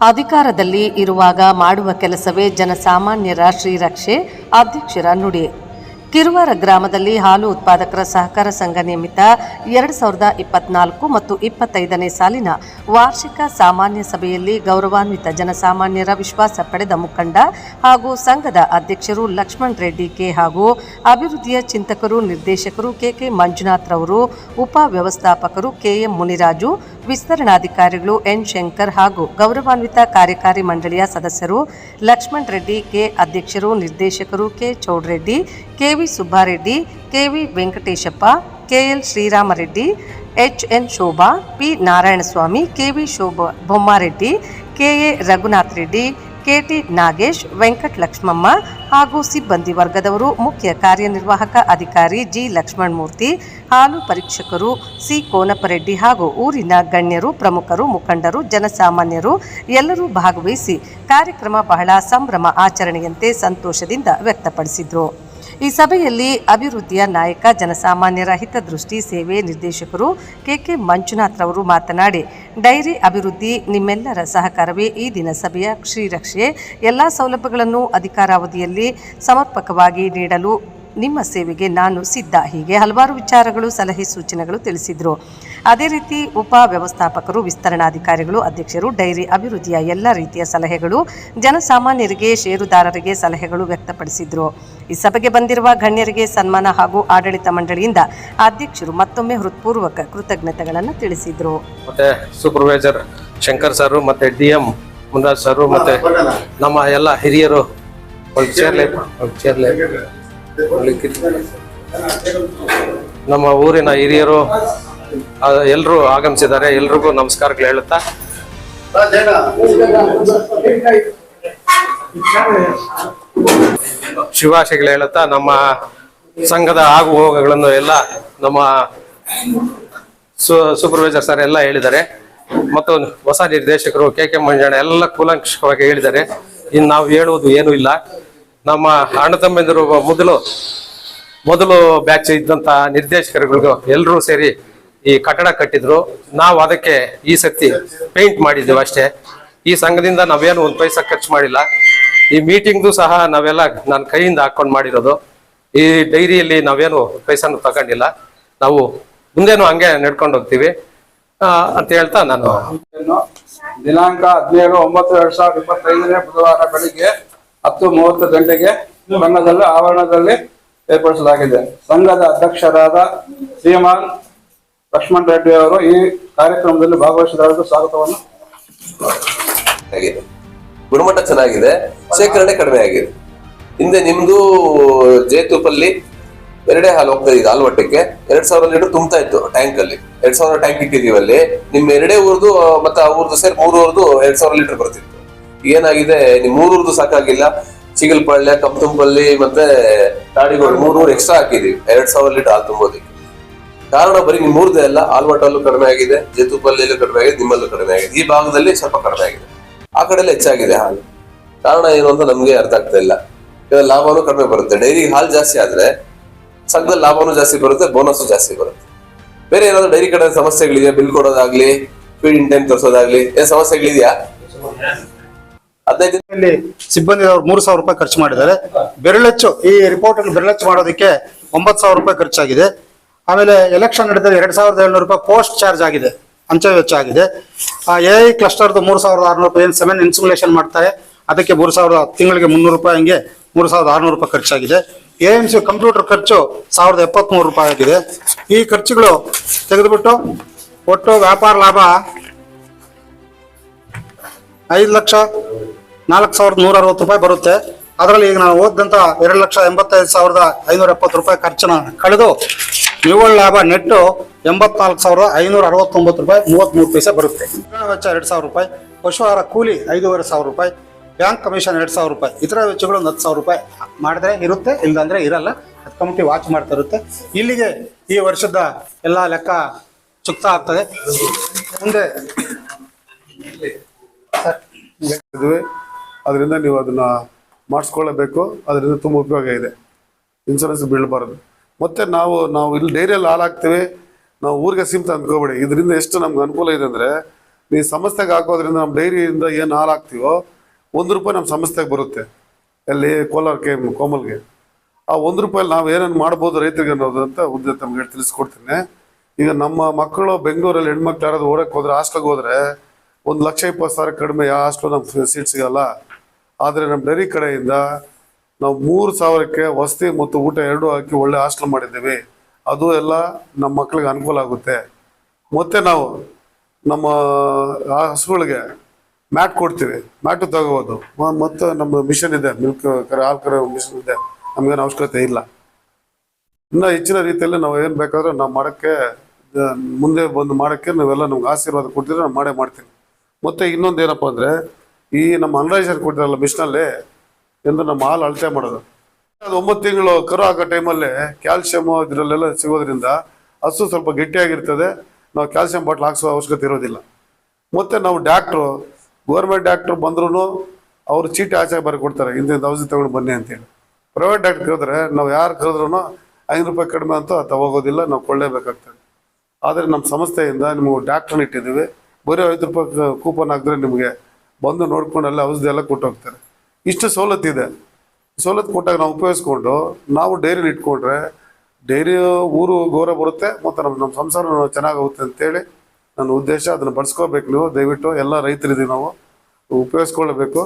ಅಧಿಕಾರದಲ್ಲಿ ಇರುವಾಗ ಮಾಡುವ ಕೆಲಸವೇ ಜನಸಾಮಾನ್ಯರ ಶ್ರೀರಕ್ಷೆ ಅಧ್ಯಕ್ಷರ ನುಡಿ. ಕಿರುವಾರ ಗ್ರಾಮದಲ್ಲಿ ಹಾಲು ಉತ್ಪಾದಕರ ಸಹಕಾರ ಸಂಘ ನಿಯಮಿತ ಎರಡು ಸಾವಿರದ ಇಪ್ಪತ್ನಾಲ್ಕು ಮತ್ತು ಇಪ್ಪತ್ತೈದನೇ ಸಾಲಿನ ವಾರ್ಷಿಕ ಸಾಮಾನ್ಯ ಸಭೆಯಲ್ಲಿ ಗೌರವಾನ್ವಿತ ಜನಸಾಮಾನ್ಯರ ವಿಶ್ವಾಸ ಪಡೆದ ಮುಖಂಡ ಹಾಗೂ ಸಂಘದ ಅಧ್ಯಕ್ಷರು ಲಕ್ಷ್ಮಣ್ ರೆಡ್ಡಿ ಕೆ ಹಾಗೂ ಅಭಿವೃದ್ಧಿಯ ಚಿಂತಕರು ನಿರ್ದೇಶಕರು ಕೆಕೆ ಮಂಜುನಾಥ್ ರವರು, ಉಪ ವ್ಯವಸ್ಥಾಪಕರು ಕೆಎಂ ಮುನಿರಾಜು, ವಿಸ್ತರಣಾಧಿಕಾರಿಗಳು ಎನ್. ಶಂಕರ್ ಹಾಗೂ ಗೌರವಾನ್ವಿತ ಕಾರ್ಯಕಾರಿ ಮಂಡಳಿಯ ಸದಸ್ಯರು ಲಕ್ಷ್ಮಣ್ ರೆಡ್ಡಿ ಕೆ. ಅಧ್ಯಕ್ಷರು, ನಿರ್ದೇಶಕರು K. Chowdareddy K V Subbareddy, K V Venkateshappa, K L Sriramareddy H N Shobha, P Narayanaswamy, K V Shobha Bommareddy, K A Raghunath Reddy, K T Nagesh, Venkat Lakshmamma ಹಾಗೂ ಸಿಬ್ಬಂದಿ ವರ್ಗದವರು ಮುಖ್ಯ ಕಾರ್ಯನಿರ್ವಾಹಕ ಅಧಿಕಾರಿ ಜಿ ಲಕ್ಷ್ಮಣಮೂರ್ತಿ, ಹಾಲು ಪರೀಕ್ಷಕರು, C ಕೋನಪ್ಪರೆಡ್ಡಿ ಹಾಗೂ ಊರಿನ ಗಣ್ಯರು, ಪ್ರಮುಖರು, ಮುಖಂಡರು, ಜನಸಾಮಾನ್ಯರು ಎಲ್ಲರೂ ಭಾಗವಹಿಸಿ ಕಾರ್ಯಕ್ರಮ ಬಹಳ ಸಂಭ್ರಮ ಆಚರಣೆಯಂತೆ ಸಂತೋಷದಿಂದ ವ್ಯಕ್ತಪಡಿಸಿದರು. ಈ ಸಭೆಯಲ್ಲಿ ಅಭಿವೃದ್ಧಿಯ ನಾಯಕ, ಜನಸಾಮಾನ್ಯರ ಹಿತದೃಷ್ಟಿ ಸೇವೆ ನಿರ್ದೇಶಕರು ಕೆಕೆ ಮಂಜುನಾಥ್ ರವರು ಮಾತನಾಡಿ, ಡೈರಿ ಅಭಿವೃದ್ಧಿ ನಿಮ್ಮೆಲ್ಲರ ಸಹಕಾರವೇ ಈ ದಿನ ಸಭೆಯ ಶ್ರೀರಕ್ಷೆ. ಎಲ್ಲ ಸೌಲಭ್ಯಗಳನ್ನು ಅಧಿಕಾರಾವಧಿಯಲ್ಲಿ ಸಮರ್ಪಕವಾಗಿ ನೀಡಲು ನಿಮ್ಮ ಸೇವೆಗೆ ನಾನು ಸಿದ್ಧ. ಹೀಗೆ ಹಲವಾರು ವಿಚಾರಗಳು ಸಲಹೆ ಸೂಚನೆಗಳು ತಿಳಿಸಿದರು. ಅದೇ ರೀತಿ ಉಪ ವ್ಯವಸ್ಥಾಪಕರು ವಿಸ್ತರಣಾಧಿಕಾರಿಗಳು ಅಧ್ಯಕ್ಷರು ಡೈರಿ ಅಭಿವೃದ್ಧಿಯ ಎಲ್ಲ ರೀತಿಯ ಸಲಹೆಗಳು ಜನಸಾಮಾನ್ಯರಿಗೆ ಷೇರುದಾರರಿಗೆ ಸಲಹೆಗಳು ವ್ಯಕ್ತಪಡಿಸಿದರು. ಈ ಸಭೆಗೆ ಬಂದಿರುವ ಗಣ್ಯರಿಗೆ ಸನ್ಮಾನ ಹಾಗೂ ಆಡಳಿತ ಮಂಡಳಿಯಿಂದ ಅಧ್ಯಕ್ಷರು ಮತ್ತೊಮ್ಮೆ ಹೃತ್ಪೂರ್ವಕ ಕೃತಜ್ಞತೆಗಳನ್ನು ತಿಳಿಸಿದರು. ಮತ್ತೆ ಸೂಪರ್ವೈಸರ್ ಶಂಕರ್ ಸರ್ ಮತ್ತೆ ಡಿ ಎಂ ಮುನ್ರಾಜ್ ಸರ್ ಮತ್ತೆ ನಮ್ಮ ಎಲ್ಲ ಹಿರಿಯರು ಚೇರ್ಲೆ ಚೇರ್ಲೆ ನಮ್ಮ ಊರಿನ ಹಿರಿಯರು ಎಲ್ಲರೂ ಆಗಮಿಸಿದ್ದಾರೆ, ಎಲ್ರಿಗೂ ನಮಸ್ಕಾರಗಳು ಹೇಳುತ್ತಾ? ಶುಭಾಶಯಗಳು ಹೇಳುತ್ತಾ? ನಮ್ಮ ಸಂಘದ ಆಗು ಹೋಗಗಳನ್ನು ಎಲ್ಲ ನಮ್ಮ ಸೂಪರ್ವೈಸರ್ ಸರ್ ಎಲ್ಲ ಹೇಳಿದ್ದಾರೆ. ಮತ್ತು ಹೊಸ ನಿರ್ದೇಶಕರು ಕೆ ಕೆ ಮಂಜಣ್ಣ ಎಲ್ಲ ಕೂಲಂಕಷವಾಗಿ ಹೇಳಿದ್ದಾರೆ. ಇನ್ನು ನಾವು ಹೇಳುವುದು ಏನೂ ಇಲ್ಲ. ನಮ್ಮ ಅಣ್ಣ ತಮ್ಮಂದಿರು ಮೊದಲು ಮೊದಲು ಬ್ಯಾಚ್ ಇದ್ದಂತ ನಿರ್ದೇಶಕರುಗಳಿಗೂ ಎಲ್ಲರೂ ಸೇರಿ ಈ ಕಟ್ಟಡ ಕಟ್ಟಿದ್ರು. ನಾವು ಅದಕ್ಕೆ ಈ ಸತಿ ಪೇಂಟ್ ಮಾಡಿದ್ದೇವೆ ಅಷ್ಟೇ. ಈ ಸಂಘದಿಂದ ನಾವೇನು ಒಂದು ಪೈಸಾ ಖರ್ಚು ಮಾಡಿಲ್ಲ. ಈ ಮೀಟಿಂಗ್ದು ಸಹ ನಾವೆಲ್ಲ ನನ್ನ ಕೈಯಿಂದ ಹಾಕೊಂಡು ಮಾಡಿರೋದು. ಈ ಡೈರಿಯಲ್ಲಿ ನಾವೇನು ಪೈಸಾನು ತಗೊಂಡಿಲ್ಲ. ನಾವು ಮುಂದೇನು ಹಂಗೆ ನಡ್ಕೊಂಡು ಹೋಗ್ತೀವಿ. ಅಂತ ಹೇಳ್ತಾ ನಾನು. ದಿನಾಂಕ ಹದಿನೇಳು ಒಂಬತ್ತು ಎರಡ್ ಸಾವಿರದ ಇಪ್ಪತ್ತೈದನೇ ಬುಧವಾರ ಬೆಳಿಗ್ಗೆ ಹತ್ತು ಮೂವತ್ತು ಗಂಟೆಗೆ ಸಂಘದಲ್ಲಿ ಆವರಣದಲ್ಲಿ ಏರ್ಪಡಿಸಲಾಗಿದೆ. ಸಂಘದ ಅಧ್ಯಕ್ಷರಾದ ಶ್ರೀಮಾನ್ ಲಕ್ಷ್ಮಣ್ ರೆಡ್ಡಿ ಅವರು ಈ ಕಾರ್ಯಕ್ರಮದಲ್ಲಿ ಭಾಗವಹಿಸಿದವರಿಗೆ ಸ್ವಾಗತವನ್ನು. ಗುಣಮಟ್ಟ ಚೆನ್ನಾಗಿದೆ. ಶೇಖರಣೆ ಕಡಿಮೆ ಆಗಿದೆ. ಹಿಂದೆ ನಿಮ್ದು ಜೇತುಪಲ್ಲಿ ಎರಡೇ ಹಾಲು ಹೋಗ್ತಾ ಇದೆ ಹಾಲು ಎರಡ್ ಸಾವಿರ ಲೀಟರ್ ತುಂಬ್ತಾ ಇತ್ತು ಟ್ಯಾಂಕ್ ಅಲ್ಲಿ ಎರಡ್ ಸಾವಿರ ಟ್ಯಾಂಕ್ ಇಟ್ಟಿದೀವಿ ಅಲ್ಲಿ. ನಿಮ್ ಎರಡೇ ಊರ್ದು, ಮತ್ತೆ ಊರ್ದು ಸೇರಿ ಮೂರು ಊರ್ದು ಎರಡ್ ಸಾವಿರ ಲೀಟರ್ ಬರ್ತಿತ್ತು. ಏನಾಗಿದೆ? ಮೂರೂರ್ದು ಸಾಕಾಗಿಲ್ಲ. ಚಿಗಲ್ಪಳ್ಳೆ ಕಪ್ತುಂಪಲ್ಲಿ ಮತ್ತೆ ತಾಡಿಗೋಡು ಮೂರು ಊರು ಎಕ್ಸ್ಟ್ರಾ ಹಾಕಿದೀವಿ. ಎರಡ್ ಸಾವಿರ ಲೀಟರ್ ಹಾಲು ತುಂಬೋದಕ್ಕೆ. ಕಾರಣ ಬರೀ ನಿಮ್ ಮೂರ್ದೇ ಅಲ್ಲ ಆಲ್ಮಟ್ಟಲ್ಲೂ ಕಡಿಮೆ ಆಗಿದೆ ಜೇತುಪಲ್ಲಿಯಲ್ಲೂ ಕಡಿಮೆ ಆಗಿದೆ, ನಿಮ್ಮಲ್ಲೂ ಕಡಿಮೆ ಆಗಿದೆ. ಈ ಭಾಗದಲ್ಲಿ ಸ್ವಲ್ಪ ಕಡಿಮೆ ಆಗಿದೆ. ಆ ಕಡೆಯಲ್ಲಿ ಹೆಚ್ಚಾಗಿದೆ ಹಾಲು. ಕಾರಣ ಏನು ಅಂತ ನಮ್ಗೆ ಅರ್ಥ ಆಗ್ತಾ ಇಲ್ಲ. ಲಾಭನೂ ಕಡಿಮೆ ಬರುತ್ತೆ. ಡೈರಿ ಹಾಲು ಜಾಸ್ತಿ ಆದ್ರೆ ಸಂಘದಲ್ಲಿ ಲಾಭನೂ ಜಾಸ್ತಿ ಬರುತ್ತೆ ಬೋನಸ್ ಜಾಸ್ತಿ ಬರುತ್ತೆ. ಬೇರೆ ಏನಾದ್ರು ಡೈರಿ ಕಡೆ ಸಮಸ್ಯೆಗಳಿದೆಯಾ? ಬಿಲ್ ಕೊಡೋದಾಗ್ಲಿ ಫೀಡ್ ಇನ್ ಟೈಮ್ ತರಿಸೋದಾಗ್ಲಿ, ಏನ್ ಸಮಸ್ಯೆಗಳಿದೆಯಾ? ಹದಿನೈದು ಸಿಬ್ಬಂದಿ ಅವರು ಮೂರು ಸಾವಿರ ರೂಪಾಯಿ ಖರ್ಚು ಮಾಡಿದ್ದಾರೆ. ಬೆರಳಚ್ಚು, ಈ ರಿಪೋರ್ಟ್ ಅನ್ನು ಬೆರಳಚ್ಚು ಮಾಡೋದಕ್ಕೆ ಒಂಬತ್ತು ಸಾವಿರ ರೂಪಾಯಿ ಖರ್ಚಾಗಿದೆ. ಆಮೇಲೆ ಎಲೆಕ್ಷನ್ ನಡೆದಲ್ಲಿ ಎರಡ್ ಸಾವಿರದ ಏಳ್ನೂರು ರೂಪಾಯಿ ಪೋಸ್ಟ್ ಚಾರ್ಜ್ ಆಗಿದೆ. ಅಂಚೆ ವೆಚ್ಚ ಆಗಿದೆ. ಎ ಐ ಕ್ಲಸ್ಟರ್ದು ಮೂರು ಸಾವಿರದ ಆರ್ನೂರು ರೂಪಾಯಿ, ಏನು ಸೆವೆನ್ ಇನ್ಸುಲೇಷನ್ ಮಾಡ್ತಾರೆ, ಅದಕ್ಕೆ ಮೂರು ಸಾವಿರದ ತಿಂಗಳಿಗೆ ಮುನ್ನೂರು ರೂಪಾಯಿ ಹಂಗೆ ಮೂರು ಸಾವಿರದ ಆರ್ನೂರು ರೂಪಾಯಿ ಖರ್ಚಾಗಿದೆ. ಎ ಎಂ ಸಿ ಕಂಪ್ಯೂಟರ್ ಖರ್ಚು ಸಾವಿರದ ಎಪ್ಪತ್ಮೂರು ರೂಪಾಯಿ ಆಗಿದೆ. ಈ ಖರ್ಚುಗಳು ತೆಗೆದುಬಿಟ್ಟು ಒಟ್ಟು ವ್ಯಾಪಾರ ಲಾಭ ಐದು ಲಕ್ಷ ನಾಲ್ಕು ಸಾವಿರದ ನೂರ ಅರವತ್ತು ರೂಪಾಯಿ ಬರುತ್ತೆ. ಅದರಲ್ಲಿ ಈಗ ನಾವು ಓದಿದಂಥ ಎರಡು ಲಕ್ಷ ಎಂಬತ್ತೈದು ಸಾವಿರದ ಐನೂರ ಎಪ್ಪತ್ತು ರೂಪಾಯಿ ಖರ್ಚನ್ನ ಕಳೆದು ನಿವ್ವಳ ಲಾಭ ನೆಟ್ಟು ಎಂಬತ್ನಾಲ್ಕು ಸಾವಿರದ ಐನೂರ ಅರವತ್ತೊಂಬತ್ತು ರೂಪಾಯಿ ಮೂವತ್ತ್ಮೂರು ಪೈಸೆ ಬರುತ್ತೆ. ವೆಚ್ಚ ಎರಡು ಸಾವಿರ ರೂಪಾಯಿ, ಪಶುಹಾರ ಕೂಲಿ ಐದೂವರೆ ಸಾವಿರ ರೂಪಾಯಿ ಬ್ಯಾಂಕ್ ಕಮಿಷನ್ ಎರಡು ಸಾವಿರ ರೂಪಾಯಿ. ಇತರ ವೆಚ್ಚಗಳು ಒಂದು ಹತ್ತು ಸಾವಿರ ರೂಪಾಯಿ ಮಾಡಿದ್ರೆ ಇರುತ್ತೆ, ಇಲ್ಲಾಂದ್ರೆ ಇರಲ್ಲ. ಅದು ಕಮಿಟಿ ವಾಚ್ ಮಾಡ್ತಾ ಇರುತ್ತೆ. ಇಲ್ಲಿಗೆ ಈ ವರ್ಷದ ಎಲ್ಲ ಲೆಕ್ಕ ಚುಕ್ತಾ ಆಗ್ತದೆ. ಮುಂದೆ ಅದರಿಂದ ನೀವು ಅದನ್ನ ಮಾಡಿಸ್ಕೊಳ್ಳಬೇಕು. ಅದರಿಂದ ತುಂಬ ಉಪಯೋಗ ಇದೆ. ಇನ್ಸೂರೆನ್ಸ್ ಬೀಳಬಾರ್ದು. ಮತ್ತೆ ನಾವು ನಾವು ಇಲ್ಲಿ ಡೈರಿಯಲ್ಲಿ ಹಾಳಾಗ್ತೀವಿ. ನಾವು ಊರಿಗೆ ಸೀಮಿತ ಅಂದ್ಕೋಬೇಡಿ ಇದರಿಂದ ಎಷ್ಟು ನಮ್ಗೆ ಅನುಕೂಲ ಇದೆ ಅಂದರೆ, ನೀವು ಸಂಸ್ಥೆಗೆ ಹಾಕೋದ್ರಿಂದ ನಮ್ಮ ಡೈರಿಯಿಂದ ಏನು ಹಾಲು ಹಾಕ್ತೀವೋ ಒಂದು ರೂಪಾಯಿ ನಮ್ಮ ಸಂಸ್ಥೆಗೆ ಬರುತ್ತೆ. ಎಲ್ಲಿ ಕೋಲಾರ ಕೆ, ಕೋಮಲ್ಗೆ. ಆ ಒಂದು ರೂಪಾಯಿ ನಾವು ಏನೇನು ಮಾಡ್ಬೋದು ರೈತರಿಗೆ ಅನ್ನೋದು ಅಂತ ಉದ್ದ ತಮ್ಗೆ ತಿಳಿಸ್ಕೊಡ್ತೀನಿ. ಈಗ ನಮ್ಮ ಮಕ್ಕಳು ಬೆಂಗಳೂರಲ್ಲಿ ಹೆಣ್ಮಕ್ಳು ಯಾರಾದ್ರು ಓಡಕ್ಕೆ ಹೋದ್ರೆ, ಹಾಸ್ಟೆಲ್ಗೆ ಹೋದ್ರೆ, ಒಂದು ಲಕ್ಷ ಇಪ್ಪತ್ತು ಸಾವಿರ ಕಡಿಮೆ ಯಾವ ಹಾಸ್ಟೆಲ್ ನಮ್ಗೆ ಸೀಟ್ ಸಿಗಲ್ಲ. ಆದರೆ ನಮ್ಮ ಡೈರಿ ಕಡೆಯಿಂದ ನಾವು ಮೂರು ಸಾವಿರಕ್ಕೆ ವಸತಿ ಮತ್ತು ಊಟ ಎರಡೂ ಹಾಕಿ ಒಳ್ಳೆ ಹಾಸ್ಟೆಲ್ ಮಾಡಿದ್ದೀವಿ. ಅದು ಎಲ್ಲ ನಮ್ಮ ಮಕ್ಕಳಿಗೆ ಅನುಕೂಲ ಆಗುತ್ತೆ. ಮತ್ತು ನಾವು ನಮ್ಮ, ಆ ಹಸುಗಳಿಗೆ ಮ್ಯಾಟ್ ಕೊಡ್ತೀವಿ. ಮ್ಯಾಟು ತಗೋಬೋದು. ಮತ್ತು ನಮ್ಮ ಮಿಷನ್ ಇದೆ, ಮಿಲ್ಕ್ ಕರೆ, ಹಾಲು ಕರೆ ಮಿಷನ್ ಇದೆ. ನಮಗೇನು ಅವಶ್ಯಕತೆ ಇಲ್ಲ. ಇನ್ನೂ ಹೆಚ್ಚಿನ ರೀತಿಯಲ್ಲಿ ನಾವು ಏನು ಬೇಕಾದರೂ ನಾವು ಮಾಡೋಕ್ಕೆ ಮುಂದೆ ಬಂದು ಮಾಡೋಕ್ಕೆ ನಾವೆಲ್ಲ ನಮ್ಗೆ ಆಶೀರ್ವಾದ ಕೊಟ್ಟಿದ್ರೆ ನಾವು ಮಾಡೇ ಮಾಡ್ತೀವಿ. ಮತ್ತು ಇನ್ನೊಂದು ಏನಪ್ಪ ಅಂದರೆ ಈ ನಮ್ಮ ಅನಲೈಸರ್ ಕೊಟ್ಟಿರಲ್ಲ ಮಿಷನಲ್ಲಿ ಎಂದು ನಮ್ಮ ಹಾಲು ಅಳತೆ ಮಾಡೋದು. ಅದು ಒಂಬತ್ತು ತಿಂಗಳು ಕರು ಹಾಕೋ ಟೈಮಲ್ಲಿ ಕ್ಯಾಲ್ಸಿಯಮ್ ಇದರಲ್ಲೆಲ್ಲ ಸಿಗೋದ್ರಿಂದ ಹಸು ಸ್ವಲ್ಪ ಗಟ್ಟಿಯಾಗಿರ್ತದೆ. ನಾವು ಕ್ಯಾಲ್ಸಿಯಂ ಬಾಟ್ಲ್ ಹಾಕ್ಸೋ ಅವಶ್ಯಕತೆ ಇರೋದಿಲ್ಲ. ಮತ್ತು ನಾವು ಡಾಕ್ಟ್ರು ಗೌರ್ಮೆಂಟ್ ಡಾಕ್ಟ್ರು ಬಂದ್ರೂ ಅವರು ಚೀಟಿ ಆಚೆ ಬರ್ಕೊಡ್ತಾರೆ ಇಂದಿಂದ ಔಷಧಿ ತಗೊಂಡು ಬನ್ನಿ ಅಂತೇಳಿ ಪ್ರೈವೇಟ್ ಡಾಕ್ಟ್ರ್ ಕರೆದ್ರೆ ನಾವು ಯಾರು ಕರೆದ್ರೂ ಐನೂರು ರೂಪಾಯಿ ಕಡಿಮೆ ಅಂತ ತಗೋಗೋದಿಲ್ಲ, ನಾವು ಕೊಳ್ಳೇಬೇಕಾಗ್ತದೆ. ಆದರೆ ನಮ್ಮ ಸಂಸ್ಥೆಯಿಂದ ನಿಮಗೆ ಡಾಕ್ಟ್ರನ್ನ ಇಟ್ಟಿದ್ದೀವಿ. ಬರೀ ಐದು ರೂಪಾಯಿ ಕೂಪನ್ ಹಾಕಿದ್ರೆ ನಿಮಗೆ ಬಂದು ನೋಡ್ಕೊಂಡು ಅಲ್ಲಿ ಔಷಧಿ ಎಲ್ಲ ಕೊಟ್ಟು ಹೋಗ್ತಾರೆ ಇಷ್ಟು ಸವಲತ್ತಿದೆ ಸವಲತ್ತು ಕೊಟ್ಟಾಗ ನಾವು ಉಪಯೋಗಿಸ್ಕೊಂಡು ನಾವು ಡೈರಿನ ಇಟ್ಕೊಂಡ್ರೆ ಡೈರಿ ಊರು ಗೌರವ ಬರುತ್ತೆ, ಮತ್ತು ನಮ್ಮ ನಮ್ಮ ಸಂಸಾರ ಚೆನ್ನಾಗುತ್ತೆ ಅಂತೇಳಿ ನನ್ನ ಉದ್ದೇಶ. ಅದನ್ನು ಬಳಸ್ಕೋಬೇಕು ನೀವು. ದಯವಿಟ್ಟು ಎಲ್ಲ ರೈತರಿದ್ದೀವಿ ನಾವು. ಉಪಯೋಗಿಸ್ಕೊಳ್ಬೇಕು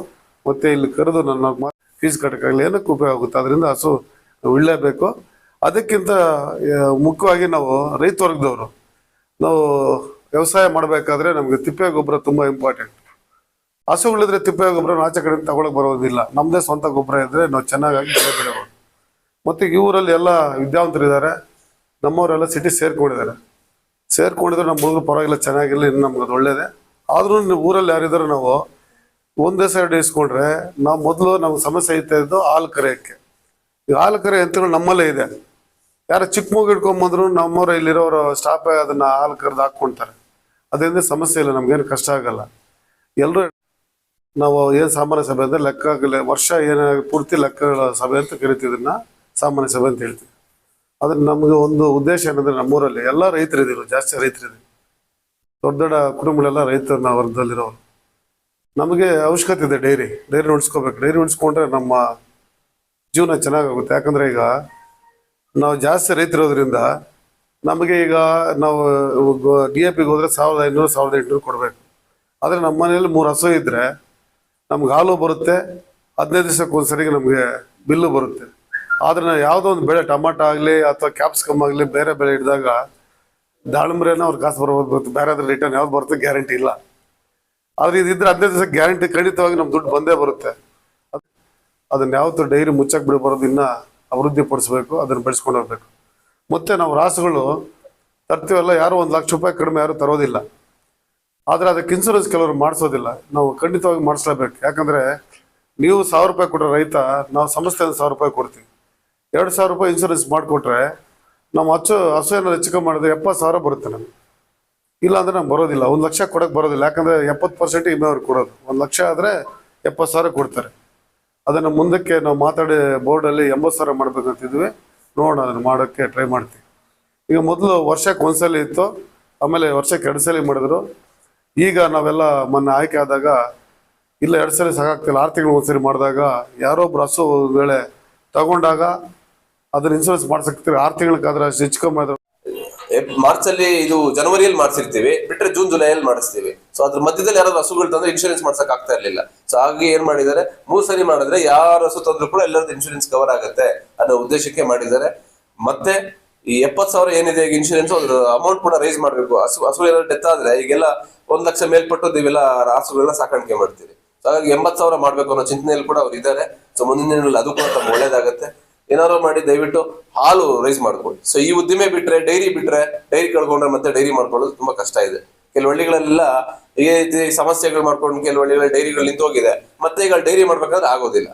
ಮತ್ತು ಇಲ್ಲಿ ಕರೆದು ನನ್ನ ಫೀಸ್ ಕಟ್ಟಕ್ಕಾಗಲಿ ಏನಕ್ಕೆ ಉಪಯೋಗ ಆಗುತ್ತೆ? ಅದರಿಂದ ಹಸು ಉಳ್ಳೇಬೇಕು. ಅದಕ್ಕಿಂತ ಮುಖ್ಯವಾಗಿ ನಾವು ರೈತ ವರ್ಗದವರು, ನಾವು ವ್ಯವಸಾಯ ಮಾಡಬೇಕಾದ್ರೆ ನಮಗೆ ತಿಪ್ಪೆ ಗೊಬ್ಬರ ತುಂಬ ಇಂಪಾರ್ಟೆಂಟ್ ಹಸುಗಳಿದ್ರೆ ತಿಪ್ಪೆ ಗೊಬ್ಬರ ಆಚೆ ಕಡೆ ತಗೊಳಕ್ ಬರೋದಿಲ್ಲ. ನಮ್ಮದೇ ಸ್ವಂತ ಗೊಬ್ಬರ ಇದ್ರೆ ನಾವು ಚೆನ್ನಾಗಿ ಬೆಳೆ ಬೆಳೆಬೋದು. ಮತ್ತು ಈ ಊರಲ್ಲಿ ಎಲ್ಲ ವಿದ್ಯಾವಂತರಿದ್ದಾರೆ ನಮ್ಮವರೆಲ್ಲ ಸಿಟಿ ಸೇರ್ಕೊಂಡಿದ್ದಾರೆ. ಸೇರ್ಕೊಂಡಿದ್ರೆ ನಮ್ಮ ಹುಡುಗರು ಪರವಾಗಿಲ್ಲ, ಚೆನ್ನಾಗಿರಲಿ, ಇನ್ನು ನಮ್ಗೆ ಅದು ಒಳ್ಳೇದೇ. ಆದ್ರೂ ಊರಲ್ಲಿ ಯಾರಿದ್ದಾರೆ ನಾವು ಒಂದೇ ಸೈಡ್ ಇಸ್ಕೊಂಡ್ರೆ ನಾವು ಮೊದಲು ನಮ್ಗೆ ಸಮಸ್ಯೆ ಐತೆ ಇದ್ದು ಹಾಲು ಕರೆಯೋಕ್ಕೆ. ಈ ಹಾಲು ಕರೆ ಯಂತ್ರಗಳು ನಮ್ಮಲ್ಲೇ ಇದೆ. ಯಾರು ಚಿಕ್ಕ ಮಗು ಹಿಡ್ಕೊಂಬಂದ್ರು ನಮ್ಮವ್ರ ಇಲ್ಲಿರೋರು ಸ್ಟಾಫೇ ಅದನ್ನ ಹಾಲು ಕರೆದು ಹಾಕ್ಕೊಂತಾರೆ. ಅದರಿಂದ ಸಮಸ್ಯೆ ಇಲ್ಲ, ನಮ್ಗೇನು ಕಷ್ಟ ಆಗಲ್ಲ. ಎಲ್ಲರೂ ನಾವು ಏನು ಸಾಮಾನ್ಯ ಸಭೆ ಅಂದರೆ ಲೆಕ್ಕ ವರ್ಷ ಏನ ಪೂರ್ತಿ ಲೆಕ್ಕಗಳ ಸಭೆ ಅಂತ ಕರಿತೀವಿ ಇದನ್ನ, ಸಾಮಾನ್ಯ ಸಭೆ ಅಂತ ಹೇಳ್ತೀವಿ. ಅದ್ರ ನಮಗೆ ಒಂದು ಉದ್ದೇಶ ಏನಂದ್ರೆ ನಮ್ಮೂರಲ್ಲಿ ಎಲ್ಲ ರೈತರಿದ್ದೀವಿ ಜಾಸ್ತಿ ರೈತರಿದ್ದೀವಿ. ದೊಡ್ಡ ದೊಡ್ಡ ಕುಟುಂಬಗಳೆಲ್ಲ ರೈತರ ವರ್ಗದಲ್ಲಿರೋರು. ನಮಗೆ ಅವಶ್ಯಕತೆ ಇದೆ ಡೈರಿ ಡೈರಿ ಉಳಿಸ್ಕೋಬೇಕು ಡೈರಿ ಉಳಿಸ್ಕೊಂಡ್ರೆ ನಮ್ಮ ಜೀವನ ಚೆನ್ನಾಗಾಗುತ್ತೆ. ಯಾಕಂದ್ರೆ ಈಗ ನಾವು ಜಾಸ್ತಿ ರೈತರಿರೋದ್ರಿಂದ ನಮಗೆ ಈಗ ನಾವು ಡಿ ಎ ಪಿಗೆ ಹೋದ್ರೆ ಸಾವಿರದ ಐನೂರು, ಸಾವಿರದ ಎಂಟುನೂರು ಕೊಡಬೇಕು. ಆದರೆ ನಮ್ಮ ಮನೆಯಲ್ಲಿ ಮೂರು ಹಸು ಇದ್ದರೆ ನಮ್ಗೆ ಹಾಲು ಬರುತ್ತೆ, ಹದಿನೈದು ದಿವಸಕ್ಕೆ ಒಂದ್ಸರಿಗೆ ನಮಗೆ ಬಿಲ್ಲು ಬರುತ್ತೆ. ಆದರೆ ಯಾವುದೋ ಒಂದು ಬೆಳೆ, ಟೊಮಾಟೊ ಆಗಲಿ ಅಥವಾ ಕ್ಯಾಪ್ಸಿಕಮ್ ಆಗಲಿ ಬೇರೆ ಬೆಳೆ ಇಡಿದಾಗ ದಾಳಿಂಬ್ರೆನ ಅವ್ರ ಕಾಸು ಬರ್ಬೋದು, ಬರುತ್ತೆ. ಬೇರೆ ಅದ್ರ ರಿಟರ್ನ್ ಯಾವ್ದು ಬರುತ್ತೆ ಗ್ಯಾರಂಟಿ ಇಲ್ಲ. ಆದರೆ ಇದಿದ್ರೆ ಹದಿನೈದು ದಿವಸ ಗ್ಯಾರಂಟಿ ಖಂಡಿತವಾಗಿ ನಮ್ಮ ದುಡ್ಡು ಬಂದೇ ಬರುತ್ತೆ. ಅದ್- ಅದನ್ನ ಯಾವತ್ತೂ ಡೈರಿ ಮುಚ್ಚಕ್ಕೆ ಬಿಡಬಾರ್ದು, ಇನ್ನ ಅಭಿವೃದ್ಧಿ ಪಡಿಸ್ಬೇಕು ಅದನ್ನು ಬೆಳೆಸ್ಕೊಂಡು ಹೋಗ್ಬೇಕು. ಮತ್ತೆ ನಾವು ರಾಸುಗಳು ತರ್ತೀವಲ್ಲ, ಯಾರು ಒಂದು ಲಕ್ಷ ರೂಪಾಯಿ ಕಡಿಮೆ ಯಾರು ತರೋದಿಲ್ಲ. ಆದರೆ ಅದಕ್ಕೆ ಇನ್ಸೂರೆನ್ಸ್ ಕೆಲವರು ಮಾಡಿಸೋದಿಲ್ಲ. ನಾವು ಖಂಡಿತವಾಗಿ ಮಾಡಿಸ್ಲೇಬೇಕು. ಯಾಕಂದ್ರೆ ನೀವು ಸಾವಿರ ರೂಪಾಯಿ ಕೊಟ್ಟರೆ ರೈತ, ನಾವು ಸಂಸ್ಥೆಯಿಂದ ಸಾವಿರ ರೂಪಾಯಿ ಕೊಡ್ತೀವಿ. ಎರಡು ಸಾವಿರ ರೂಪಾಯಿ ಇನ್ಸೂರೆನ್ಸ್ ಮಾಡಿಕೊಟ್ರೆ ನಮ್ಮ ಹಚ್ಚು ಹಸು ಏನಾದ್ರು ಹೆಚ್ಚು ಕಮ್ಮಿ ಮಾಡಿದ್ರೆ ಎಪ್ಪತ್ತು ಸಾವಿರ ಬರುತ್ತೆ ನಮಗೆ. ಇಲ್ಲ ಅಂದ್ರೆ ನಮ್ಗೆ ಬರೋದಿಲ್ಲ. ಒಂದು ಲಕ್ಷ ಕೊಡಕ್ಕೆ ಬರೋದಿಲ್ಲ. ಯಾಕಂದ್ರೆ ಎಪ್ಪತ್ತು ಪರ್ಸೆಂಟ್ ಇಮೆ ಅವ್ರಿಗೆ ಕೊಡೋದು. ಒಂದು ಲಕ್ಷ ಆದರೆ ಎಪ್ಪತ್ತು ಸಾವಿರ ಕೊಡ್ತಾರೆ. ಅದನ್ನು ಮುಂದಕ್ಕೆ ನಾವು ಮಾತಾಡಿ ಬೋರ್ಡಲ್ಲಿ ಎಂಬತ್ತು ಸಾವಿರ ಮಾಡಬೇಕಂತಿದ್ವಿ ನೋಡೋಣ, ಅದನ್ನು ಮಾಡೋಕ್ಕೆ ಟ್ರೈ ಮಾಡ್ತೀವಿ. ಈಗ ಮೊದಲು ವರ್ಷಕ್ಕೆ ಒಂದ್ಸಲ ಇತ್ತು. ಆಮೇಲೆ ವರ್ಷಕ್ಕೆ ಎರಡು ಸಲ ಮಾಡಿದ್ರು. ಈಗ ನಾವೆಲ್ಲ ಮೊನ್ನೆ ಆಯ್ಕೆ ಆದಾಗ, ಇಲ್ಲ, ಎರಡು ಸರಿ ಸಾಕಾಗ್ತಿಲ್ಲ, ಆರು ತಿಂಗಳು ಒಂದ್ಸರಿ ಮಾಡಿದಾಗ, ಯಾರೋ ಒಬ್ರು ಹಸು ವೇಳೆ ತಗೊಂಡಾಗ ಅದನ್ನ ಇನ್ಸೂರೆನ್ಸ್ ಮಾಡ್ಸಕ್ತೀವಿ ಆರು ತಿಂಗಳಕ್ಕಾದ್ರೆ ಅಷ್ಟು ಹೆಚ್ಚು ಕಮ್ಮಿ ಮಾರ್ಚ್ ಅಲ್ಲಿ ಇದು ಜನವರಿಯಲ್ಲಿ ಮಾಡಿಸಿರ್ತೀವಿ, ಬಿಟ್ರೆ ಜೂನ್, ಜುಲೈಯಲ್ಲಿ ಮಾಡಿಸ್ತೀವಿ. ಸೊ ಅದ್ರ ಮಧ್ಯದಲ್ಲಿ ಯಾರಾದ್ರೂ ಹಸುಗಳು ತಂದ್ರೆ ಇನ್ಶೂರೆನ್ಸ್ ಮಾಡ್ಸಕ್ ಆಗ್ತಾ ಇರ್ಲಿಲ್ಲ. ಸೊ ಹಾಗೆ ಏನ್ ಮಾಡಿದ್ದಾರೆ, ಮೂರ್ ಸರಿ ಮಾಡಿದ್ರೆ ಯಾರು ಹಸು ತಂದ್ರು ಕೂಡ ಎಲ್ಲರದ್ದು ಇನ್ಶೂರೆನ್ಸ್ ಕವರ್ ಆಗುತ್ತೆ ಅನ್ನೋ ಉದ್ದೇಶಕ್ಕೆ ಮಾಡಿದ್ದಾರೆ. ಮತ್ತೆ ಈ ಎಪ್ಪತ್ ಸಾವಿರ ಏನಿದೆ, ಈಗ ಇನ್ಶೂರೆನ್ಸ್ ಒಂದು ಅಮೌಂಟ್ ಕೂಡ ರೈಸ್ ಮಾಡಬೇಕು. ಹಸು ಹಸು ಏನಾದ್ರು ಡೆತ್ ಆದ್ರೆ ಈಗೆಲ್ಲ ಒಂದ್ ಲಕ್ಷ ಮೇಲ್ಪಟ್ಟು ನೀವೆಲ್ಲ ಹಸುಗಳನ್ನ ಸಾಕಾಣಿಕೆ ಮಾಡ್ತೀವಿ ಸೊ ಹಾಗಾಗಿ ಎಂಬತ್ತು ಸಾವಿರ ಮಾಡ್ಬೇಕು ಅನ್ನೋ ಚಿಂತನೆಯಲ್ಲಿ ಕೂಡ ಅವ್ರು ಇದ್ದಾರೆ. ಸೊ ಮುಂದಿನ ದಿನಗಳಲ್ಲಿ ಅದು ಕೂಡ ತಮ್ಗೆ ಒಳ್ಳೇದಾಗತ್ತೆ. ಏನಾದ್ರು ಮಾಡಿ ದಯವಿಟ್ಟು ಹಾಲು ರೈಸ್ ಮಾಡ್ಕೊಳ್ಳಿ. ಸೊ ಈ ಉದ್ದಿಮೆ ಬಿಟ್ರೆ ಡೈರಿ ಬಿಟ್ರೆ ಡೈರಿ ಕಳ್ಕೊಂಡ್ರೆ ಮತ್ತೆ ಡೈರಿ ಮಾಡ್ಕೊಳ್ಳೋದು ತುಂಬಾ ಕಷ್ಟ ಇದೆ. ಕೆಲವು ಹಳ್ಳಿಗಳೆಲ್ಲ ಈ ರೀತಿ ಸಮಸ್ಯೆಗಳು ಮಾಡ್ಕೊಂಡು ಕೆಲವು ಹಳ್ಳಿಗಳಲ್ಲಿ ಡೈರಿಗಳು ನಿಂತು ಹೋಗಿದೆ ಮತ್ತೆ ಈಗ ಡೈರಿ ಮಾಡ್ಬೇಕಾದ್ರೆ ಆಗೋದಿಲ್ಲ.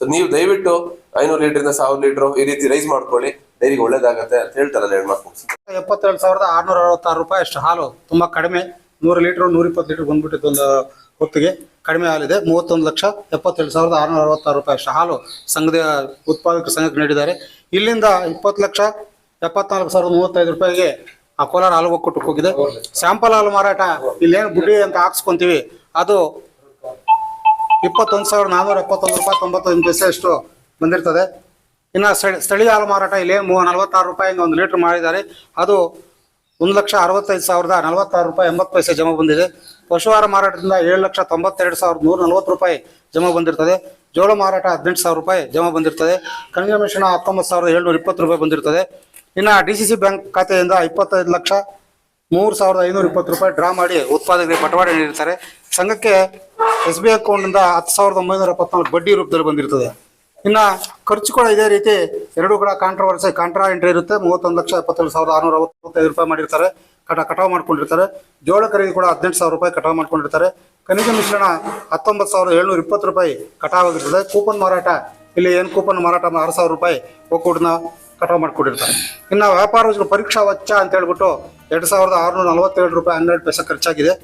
ಸೊ ನೀವು ದಯವಿಟ್ಟು ಐನೂರು ಲೀಟರ್ ಸಾವಿರ ಲೀಟರ್ ಈ ರೀತಿ ರೈಸ್ ಮಾಡ್ಕೊಳ್ಳಿ. ಡೈರಿಗೆ ಒಳ್ಳೇದಾಗತ್ತೆ ಅಂತ ಹೇಳ್ತಾರಲ್ಲ ಹೆಣ್ಮಕ್ಳು ಎಪ್ಪತ್ತೆರಡು ಸಾವಿರದ ಆರ್ನೂರ ಅರವತ್ತಾರು ರೂಪಾಯಿ ಅಷ್ಟು ಹಾಲು. ತುಂಬಾ ಕಡಿಮೆ. ನೂರು ಲೀಟರ್, ನೂರ ಇಪ್ಪತ್ತು ಲೀಟರ್ ಬಂದ್ಬಿಟ್ಟಿದ್ದು ಒಂದು ಹೊತ್ತಿಗೆ. ಕಡಿಮೆ ಹಾಲಿದೆ. ಮೂವತ್ತೊಂದು ಲಕ್ಷ ಎಪ್ಪತ್ತೆರಡು ಸಾವಿರದ ಆರುನೂರ ಅರವತ್ತಾರು ರೂಪಾಯಿ ಅಷ್ಟು ಹಾಲು ಸಂಘದ ಉತ್ಪಾದಕ ಸಂಘಕ್ಕೆ ನೀಡಿದ್ದಾರೆ. ಇಲ್ಲಿಂದ ಇಪ್ಪತ್ತು ಲಕ್ಷ ಎಪ್ಪತ್ನಾಲ್ಕು ಸಾವಿರದ ಮೂವತ್ತೈದು ರೂಪಾಯಿಗೆ ಆ ಕೋಲಾರ ಹಾಲು ಒಕ್ಕೂಟಕ್ಕೆ ಹೋಗಿದೆ. ಸ್ಯಾಂಪಲ್ ಹಾಲು ಮಾರಾಟ. ಇಲ್ಲೇನು ಬುಡ್ಡಿ ಅಂತ ಹಾಕ್ಸ್ಕೊಂತೀವಿ. ಅದು ಇಪ್ಪತ್ತೊಂದು ಸಾವಿರದ ನಾನ್ನೂರ ಎಪ್ಪತ್ತೊಂದು ರೂಪಾಯಿ ತೊಂಬತ್ತೊಂದು ಪೈಸೆ ಅಷ್ಟು ಬಂದಿರ್ತದೆ. ಇನ್ನು ಸ್ಥಳ- ಸ್ಥಳೀಯ ಹಾಲು ಮಾರಾಟ ಇಲ್ಲಿ ಮೂ ನಲವತ್ತಾರು ರೂಪಾಯಿಂದ ಒಂದು ಲೀಟರ್ ಮಾಡಿದ್ದಾರೆ. ಅದು ಒಂದು ಲಕ್ಷ ಅರವತ್ತೈದು ಸಾವಿರದ ನಲವತ್ತಾರು ರೂಪಾಯಿ ಎಂಬತ್ತು ಪೈಸೆ ಜಮಾ ಬಂದಿದೆ. ಪಶುವಾರ ಮಾರಾಟದಿಂದ ಏಳು ಲಕ್ಷ ತೊಂಬತ್ತೆರಡು ಸಾವಿರದ ನೂರ ನಲವತ್ತು ರೂಪಾಯಿ ಜಮಾ ಬಂದಿರ್ತದೆ. ಜೋಳ ಮಾರಾಟ ಹದಿನೆಂಟು ಸಾವಿರ ರೂಪಾಯಿ ಜಮಾ ಬಂದಿರ್ತದೆ. ಖನಿಜ ಮಿಶ್ರಣ ಹತ್ತೊಂಬತ್ತು ಸಾವಿರದ ಏಳ್ನೂರ ಇಪ್ಪತ್ತು ರೂಪಾಯಿ ಬಂದಿರ್ತದೆ. ಇನ್ನು ಡಿ ಸಿ ಸಿ ಬ್ಯಾಂಕ್ ಖಾತೆಯಿಂದ ಇಪ್ಪತ್ತೈದು ಲಕ್ಷ ಮೂರು ಸಾವಿರದ ಐನೂರ ಇಪ್ಪತ್ತು ರೂಪಾಯಿ ಡ್ರಾ ಮಾಡಿ ಉತ್ಪಾದಕರಿಗೆ ಬಟವಾಡೆ ನೀಡಿರ್ತಾರೆ. ಸಂಘಕ್ಕೆ ಎಸ್ ಬಿ ಅಕೌಂಟಿಂದ ಹತ್ತು ಸಾವಿರದ ಒಂಬೈನೂರ ಎಪ್ಪತ್ನಾಲ್ಕು ಬಡ್ಡಿ ರೂಪದಲ್ಲಿ ಬಂದಿರ್ತದೆ. ಇನ್ನ ಖರ್ಚು ಕೂಡ ಇದೇ ರೀತಿ ಎರಡು ಕೂಡ ಕಾಂಟ್ರವರ್ಸಿ ಕಾಂಟ್ರಾ ಎಂಟ್ರಿ ಇರುತ್ತೆ. ಮೂವತ್ತೊಂದು ಲಕ್ಷ ಎಪ್ಪತ್ತೇಳು ಸಾವಿರದ ಆರುನೂರ ಅರವತ್ತೈದು ರೂಪಾಯಿ ಮಾಡಿರ್ತಾರೆ. ಕಟ, ಕಟಾವು ಮಾಡ್ಕೊಂಡಿರ್ತಾರೆ. ಜೋಳ ಖರೀದಿ ಕೂಡ ಹದಿನೆಂಟು ಸಾವಿರ ರೂಪಾಯಿ ಕಟಾವು ಮಾಡ್ಕೊಂಡಿರ್ತಾರೆ. ಖನಿಜ ಮಿಶ್ರಣ ಹತ್ತೊಂಬತ್ತು ಸಾವಿರದ ಏಳ್ನೂರ ಇಪ್ಪತ್ತು ರೂಪಾಯಿ ಕಟಾವಾಗಿರ್ತದೆ ಕೂಪನ್ ಮಾರಾಟ, ಇಲ್ಲಿ ಏನು ಕೂಪನ್ ಮಾರಾಟ ಆರು ಸಾವಿರ ರೂಪಾಯಿ ಒಕ್ಕೂಟನ ಕಟಾವು ಮಾಡ್ಕೊಂಡಿರ್ತಾರೆ. ಇನ್ನು ವ್ಯಾಪಾರ ಪರೀಕ್ಷಾ ವೆಚ್ಚ ಅಂತ ಹೇಳ್ಬಿಟ್ಟು ಎರಡು ಸಾವಿರದ ಆರುನೂರ ನಲವತ್ತೇಳು ರೂಪಾಯಿ ಹನ್ನೆರಡು ಪೈಸೆ ಖರ್ಚಾಗಿದೆ.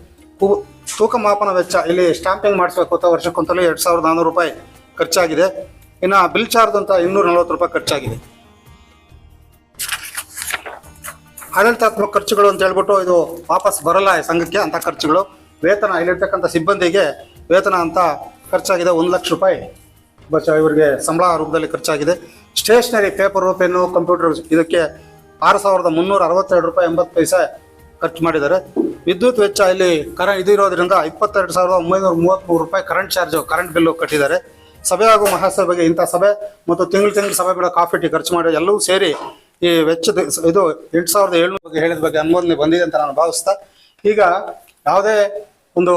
ತೂಕ ಮಾಪನ ವೆಚ್ಚ, ಇಲ್ಲಿ ಸ್ಟಾಂಪಿಂಗ್ ಮಾಡಿಸ್ಬೇಕು ವರ್ಷಕ್ಕೊಂತಲೇ ಎರಡು ಸಾವಿರದ ನಾನ್ನೂರು ರೂಪಾಯಿ ಖರ್ಚಾಗಿದೆ. ಇನ್ನು ಬಿಲ್ ಚಾರ್ಜ್ ಅಂತ ಇನ್ನೂರ ನಲವತ್ತು ರೂಪಾಯಿ ಖರ್ಚಾಗಿದೆ. ಆಡಳಿತಾತ್ಮಕ ಖರ್ಚುಗಳು ಅಂತ ಹೇಳ್ಬಿಟ್ಟು ಇದು ವಾಪಸ್ ಬರಲ್ಲ ಸಂಘಕ್ಕೆ ಅಂತ ಖರ್ಚುಗಳು. ವೇತನ, ಇಲ್ಲಿರ್ತಕ್ಕಂಥ ಸಿಬ್ಬಂದಿಗೆ ವೇತನ ಅಂತ ಖರ್ಚಾಗಿದೆ ಒಂದು ಲಕ್ಷ ರೂಪಾಯಿ. ಬಸ್ ಇವರಿಗೆ ಸಂಬಳ ರೂಪದಲ್ಲಿ ಖರ್ಚಾಗಿದೆ. ಸ್ಟೇಷನರಿ ಪೇಪರು, ಪೆನ್ನು, ಕಂಪ್ಯೂಟರ್ ಇದಕ್ಕೆ ಆರು ಸಾವಿರದ ಮುನ್ನೂರ ಅರವತ್ತೆರಡು ರೂಪಾಯಿ ಎಂಬತ್ತು ಪೈಸೆ ಖರ್ಚು ಮಾಡಿದ್ದಾರೆ. ವಿದ್ಯುತ್ ವೆಚ್ಚ ಇಲ್ಲಿ ಕರ ಇದಿರೋದ್ರಿಂದ ಇಪ್ಪತ್ತೆರಡು ಸಾವಿರದ ಒಂಬೈನೂರ ಮೂವತ್ತ್ಮೂರು ರೂಪಾಯಿ ಕರೆಂಟ್ ಚಾರ್ಜು, ಕರೆಂಟ್ ಬಿಲ್ಲು ಕಟ್ಟಿದ್ದಾರೆ. ಸಭೆ ಹಾಗೂ ಮಹಾಸಭೆಗೆ ಇಂಥ ಸಭೆ ಮತ್ತು ತಿಂಗಳು ತಿಂಗಳು ಸಭೆಗಳ ಕಾಫಿ, ಟೀ ಖರ್ಚು ಮಾಡಿ ಎಲ್ಲವೂ ಸೇರಿ ಈ ವೆಚ್ಚದ ಇದು ಎಂಟು ಸಾವಿರದ ಏಳ್ನೂರು ಬಗ್ಗೆ ಹೇಳಿದ ಬಗ್ಗೆ ಅನುಮೋದನೆ ಬಂದಿದೆ ಅಂತ ನಾನು ಭಾವಿಸ್ತಾ, ಈಗ ಯಾವುದೇ ಒಂದು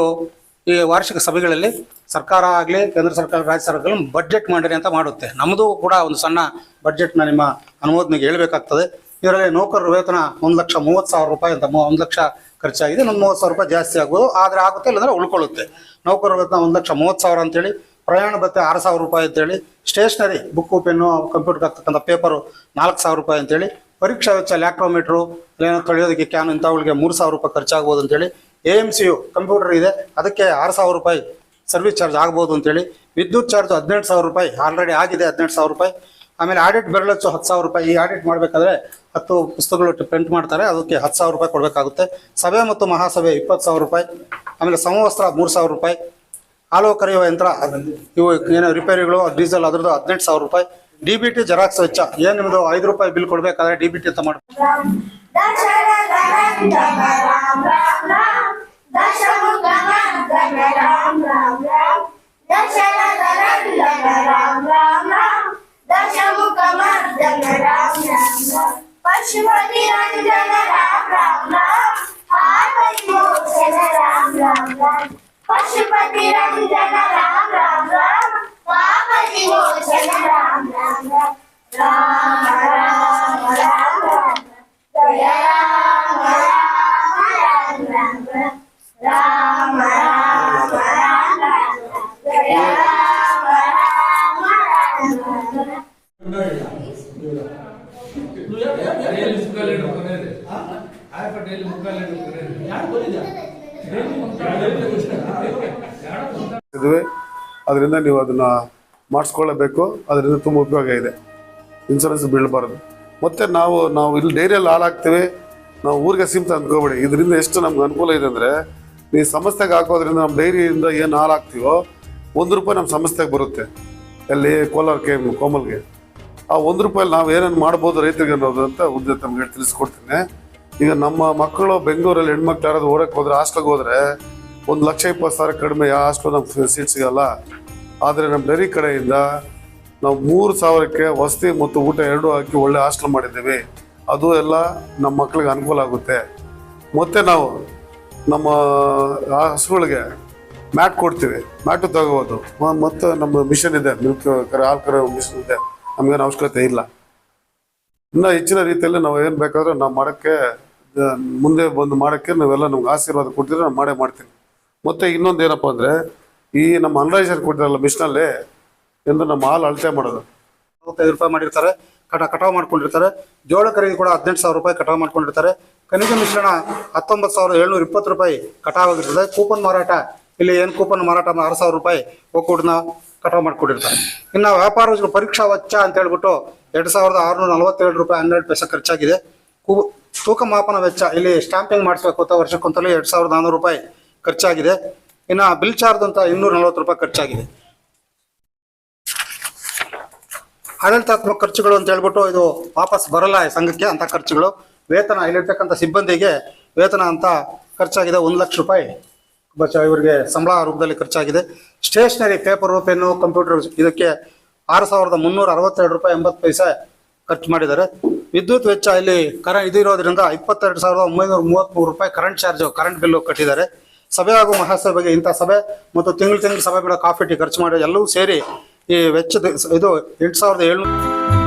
ಈ ವಾರ್ಷಿಕ ಸಭೆಗಳಲ್ಲಿ ಸರ್ಕಾರ ಆಗಲಿ, ಕೇಂದ್ರ ಸರ್ಕಾರ, ರಾಜ್ಯ ಸರ್ಕಾರ ಬಜೆಟ್ ಮಾಡಿರಿ ಅಂತ ಮಾಡುತ್ತೆ. ನಮ್ಮದು ಕೂಡ ಒಂದು ಸಣ್ಣ ಬಜೆಟ್ನ ನಿಮ್ಮ ಅನುಮೋದನೆಗೆ ಹೇಳಬೇಕಾಗ್ತದೆ. ಇದರಲ್ಲಿ ನೌಕರರ ವೇತನ ಒಂದು ಲಕ್ಷ ಮೂವತ್ತು ಸಾವಿರ ರೂಪಾಯಿ ಅಂತ ಒಂದು ಲಕ್ಷ ಖರ್ಚಾಗಿದೆ. ಒಂದು ಮೂವತ್ತು ಸಾವಿರ ರೂಪಾಯಿ ಜಾಸ್ತಿ ಆಗ್ಬೋದು. ಆದರೆ ಆಗುತ್ತೆ, ಇಲ್ಲಾಂದರೆ ಉಳ್ಕೊಳ್ಳುತ್ತೆ. ನೌಕರರ ವೇತನ ಒಂದು ಲಕ್ಷ ಮೂವತ್ತು ಸಾವಿರ ಅಂತೇಳಿ ಪ್ರಯಾಣ ಭತ್ತೆ ಆರು ಸಾವಿರ ರೂಪಾಯಿ ಅಂತೇಳಿ ಸ್ಟೇಷನರಿ ಬುಕ್ಕು ಪೆನ್ನು ಕಂಪ್ಯೂಟರ್ಗೆ ಆಗ್ತಕ್ಕಂಥ ಪೇಪರು ನಾಲ್ಕು ಸಾವಿರ ರೂಪಾಯಿ ಅಂತೇಳಿ, ಪರೀಕ್ಷಾ ವೆಚ್ಚ ಲ್ಯಾಕ್ಟೋಮೀಟ್ರು ಏನೋ ಕಳೆಯೋದಕ್ಕೆ ಕ್ಯಾನ್ ಇಂಥವುಗಳಿಗೆ ಮೂರು ಸಾವಿರ ರೂಪಾಯಿ ಖರ್ಚಾಗ್ಬೋದು ಅಂತೇಳಿ A M C U computer ಇದೆ, ಅದಕ್ಕೆ ಆರು ಸಾವಿರ ರೂಪಾಯಿ ಸರ್ವಿಸ್ ಚಾರ್ಜ್ ಆಗ್ಬೋದು ಅಂತೇಳಿ, ವಿದ್ಯುತ್ ಚಾರ್ಜ್ ಹದಿನೆಂಟು ಸಾವಿರ ರೂಪಾಯಿ ಆಲ್ರೆಡಿ ಆಗಿದೆ ಹದಿನೆಂಟು ಸಾವಿರ ರೂಪಾಯಿ. ಆಮೇಲೆ ಆಡಿಟ್ ಬೆರಳಚ್ಚು ಹತ್ತು ಸಾವಿರ ರೂಪಾಯಿ, ಈ ಆಡಿಟ್ ಮಾಡಬೇಕಾದ್ರೆ ಹತ್ತು ಪುಸ್ತಕಗಳು ಪ್ರಿಂಟ್ ಮಾಡ್ತಾರೆ, ಅದಕ್ಕೆ ಹತ್ತು ಸಾವಿರ ರೂಪಾಯಿ ಕೊಡಬೇಕಾಗುತ್ತೆ. ಸಭೆ ಮತ್ತು ಮಹಾಸಭೆ ಇಪ್ಪತ್ತು ಸಾವಿರ ರೂಪಾಯಿ, ಆಮೇಲೆ ಸಮವಸ್ತ್ರ ಮೂರು ಸಾವಿರ ರೂಪಾಯಿ. ಹಾಲು ಕರೆಯುವ ಯಂತ್ರ, ಇವು ಏನು ರಿಪೇರಿಗಳು, ಡೀಸೆಲ್ ಅದ್ರದ್ದು ಹದಿನೆಂಟು ಸಾವಿರ ರೂಪಾಯಿ. ಡಿ ಬಿ ಟಿ ಜೆರಾಕ್ಸ್ ವೆಚ್ಚ, ಏನು ನಿಮ್ಮದು ಐದು ರೂಪಾಯಿ ಬಿಲ್ ಕೊಡಬೇಕಾದ್ರೆ ಡಿ ಬಿ ಟಿ ಅಂತ ಮಾಡಿ ಪಶುಪತಿ पशुपति रंजन राम राम राम वामति मोचन राम राम राम राम राम राम राम जय राम राम राम राम राम ಇದುವೆ ಅದರಿಂದ ನೀವು ಅದನ್ನು ಮಾಡಿಸ್ಕೊಳ್ಳಬೇಕು. ಅದರಿಂದ ತುಂಬ ಉಪಯೋಗ ಇದೆ. ಇನ್ಸೂರೆನ್ಸ್ ಬೀಳಬಾರ್ದು. ಮತ್ತೆ ನಾವು ನಾವು ಇಲ್ಲಿ ಡೈರಿಯಲ್ಲಿ ಹಾಳಾಗ್ತೀವಿ. ನಾವು ಊರಿಗೆ ಸೀಮಿತ ಅಂದ್ಕೋಬೇಡಿ. ಇದರಿಂದ ಎಷ್ಟು ನಮ್ಗೆ ಅನುಕೂಲ ಇದೆ ಅಂದರೆ, ನೀವು ಸಂಸ್ಥೆಗೆ ಹಾಕೋದ್ರಿಂದ ನಮ್ಮ ಡೈರಿಯಿಂದ ಏನು ಹಾಳಾಗ್ತೀವೋ, ಒಂದು ರೂಪಾಯಿ ನಮ್ಮ ಸಂಸ್ಥೆಗೆ ಬರುತ್ತೆ. ಅಲ್ಲಿ ಕೋಲಾರ ಕೆ ಕೋಮಲ್ಗೆ. ಆ ಒಂದು ರೂಪಾಯಿ ನಾವು ಏನೇನು ಮಾಡ್ಬೋದು ರೈತರಿಗೆ ಅನ್ನೋದು ಅಂತ ಉದ್ಯೋಗ ತಮಗೆ ತಿಳಿಸ್ಕೊಡ್ತೀನಿ. ಈಗ ನಮ್ಮ ಮಕ್ಕಳು ಬೆಂಗಳೂರಲ್ಲಿ ಹೆಣ್ಮಕ್ಳು ಯಾರಾದ್ರು ಓಡಕ್ಕೆ ಹೋದ್ರೆ ಹಾಸ್ಟೆಲ್ಗೆ ಹೋದ್ರೆ ಒಂದು ಲಕ್ಷ ಇಪ್ಪತ್ತು ಸಾವಿರ ಕಡಿಮೆ ಹಾಸ್ಟೆಲ್ ನಮ್ಗೆ ಸೀಟ್ ಸಿಗಲ್ಲ. ಆದರೆ ನಮ್ಮ ಡೈರಿ ಕಡೆಯಿಂದ ನಾವು ಮೂರು ಸಾವಿರಕ್ಕೆ ವಸತಿ ಮತ್ತು ಊಟ ಎರಡೂ ಹಾಕಿ ಒಳ್ಳೆ ಹಾಸ್ಟೆಲ್ ಮಾಡಿದ್ದೀವಿ. ಅದು ಎಲ್ಲ ನಮ್ಮ ಮಕ್ಕಳಿಗೆ ಅನುಕೂಲ ಆಗುತ್ತೆ. ಮತ್ತೆ ನಾವು ನಮ್ಮ ಹಸುಗಳಿಗೆ ಮ್ಯಾಟ್ ಕೊಡ್ತೀವಿ. ಮ್ಯಾಟು ತಗೋಬೋದು. ಮತ್ತು ನಮ್ಮ ಮಿಷನ್ ಇದೆ, ಮಿಲ್ಕ್ ಕರೆ, ಹಾಲು ಕರೆ ಮಿಷನ್ ಇದೆ. ನಮಗೇನು ಅವಶ್ಯಕತೆ ಇಲ್ಲ. ಇನ್ನು ಹೆಚ್ಚಿನ ರೀತಿಯಲ್ಲಿ ನಾವು ಏನು ಬೇಕಾದರೂ ನಾವು ಮಾಡೋಕ್ಕೆ, ಮುಂದೆ ಬಂದು ಮಾಡೋಕ್ಕೆ ನಾವೆಲ್ಲ ನಮ್ಗೆ ಆಶೀರ್ವಾದ ಕೊಟ್ಟಿದ್ರೆ ನಾವು ಮಾಡೇ ಮಾಡ್ತೀನಿ ಮತ್ತು ಇನ್ನೊಂದು ಏನಪ್ಪಾ ಅಂದರೆ, ಈ ನಮ್ಮ ಅನ್ರೈಸರ್ ಕೊಟ್ಟಿರಲ್ಲ ಮಿಷನಲ್ಲಿ ಎಂದು ನಮ್ಮ ಹಾಲು ಅಳತೆ ಮಾಡೋದು. ಅರವತ್ತೈದು ರೂಪಾಯಿ ಮಾಡಿರ್ತಾರೆ, ಕಟ, ಕಟಾವು ಮಾಡ್ಕೊಂಡಿರ್ತಾರೆ. ಜೋಳ ಖರೀದಿ ಕೂಡ ಹದಿನೆಂಟು ಸಾವಿರ ರೂಪಾಯಿ ಕಟಾವು ಮಾಡ್ಕೊಂಡಿರ್ತಾರೆ. ಖನಿಜ ಮಿಶ್ರಣ ಹತ್ತೊಂಬತ್ತು ಸಾವಿರದ ಏಳ್ನೂರ ಇಪ್ಪತ್ತು ರೂಪಾಯಿ ಕಟಾವಾಗಿರ್ತದೆ ಕೂಪನ್ ಮಾರಾಟ, ಇಲ್ಲಿ ಏನು ಕೂಪನ್ ಮಾರಾಟ ಆರು ಸಾವಿರ ರೂಪಾಯಿ ಒಕ್ಕೂಟನ ಕಟಾವು ಮಾಡ್ಕೊಂಡಿರ್ತಾರೆ. ಇನ್ನು ವ್ಯಾಪಾರ ಪರೀಕ್ಷಾ ವೆಚ್ಚ ಅಂತ ಹೇಳ್ಬಿಟ್ಟು ಎರಡು ಸಾವಿರದ ಆರುನೂರ ನಲವತ್ತೇಳು ರೂಪಾಯಿ ಹನ್ನೆರಡು ಪೈಸೆ ಖರ್ಚಾಗಿದೆ. ತೂಕ ಮಾಪನ ವೆಚ್ಚ, ಇಲ್ಲಿ ಸ್ಟಾಂಪಿಂಗ್ ಮಾಡಿಸ್ಬೇಕು ಅಂತ ವರ್ಷಕ್ಕೊಂತಲೇ ಎರಡು ಸಾವಿರದ ನಾನ್ನೂರು ರೂಪಾಯಿ ಖರ್ಚಾಗಿದೆ. ಇನ್ನು ಬಿಲ್ ಚಾರ್ಜ್ ಅಂತ ಇನ್ನೂರ ನಲವತ್ತು ರೂಪಾಯಿ ಖರ್ಚಾಗಿದೆ. ಆಡಳಿತಾತ್ಮಕ ಖರ್ಚುಗಳು ಅಂತ ಹೇಳ್ಬಿಟ್ಟು ಇದು ವಾಪಸ್ ಬರಲ್ಲ ಸಂಘಕ್ಕೆ ಅಂತ ಖರ್ಚುಗಳು. ವೇತನ ಇಲ್ಲಿರ್ತಕ್ಕಂಥ ಸಿಬ್ಬಂದಿಗೆ ವೇತನ ಅಂತ ಖರ್ಚಾಗಿದೆ ಒಂದು ಲಕ್ಷ ರೂಪಾಯಿ. ಇವರಿಗೆ ಸಂಬಳ ರೂಪದಲ್ಲಿ ಖರ್ಚಾಗಿದೆ. ಸ್ಟೇಷನರಿ ಪೇಪರು ಪೆನ್ನು, ಕಂಪ್ಯೂಟರ್ ಇದಕ್ಕೆ ಆರು ಸಾವಿರದ ಮುನ್ನೂರ ಅರವತ್ತೆರಡು ರೂಪಾಯಿ ಎಂಬತ್ತು ಪೈಸೆ ಖರ್ಚು ಮಾಡಿದ್ದಾರೆ. ವಿದ್ಯುತ್ ವೆಚ್ಚ ಇಲ್ಲಿ ಕರ ಇದು ಇರೋದ್ರಿಂದ ಇಪ್ಪತ್ತೆರಡು ಸಾವಿರದ ಒಂಬೈನೂರ ಮೂವತ್ತ್ಮೂರು ರೂಪಾಯಿ ಕರೆಂಟ್ ಚಾರ್ಜು ಕರೆಂಟ್ ಬಿಲ್ಲು ಕಟ್ಟಿದ್ದಾರೆ. ಸಭೆ ಹಾಗೂ ಮಹಾಸಭೆಗೆ ಇಂಥ ಸಭೆ ಮತ್ತು ತಿಂಗಳು ತಿಂಗಳು ಸಭೆ ಕಾಫಿ, ಟೀ ಖರ್ಚು ಮಾಡಿ ಎಲ್ಲವೂ ಸೇರಿ ಈ ವೆಚ್ಚದ ಇದು ಎಂಟು ಸಾವಿರದ ಏಳ್ನೂರು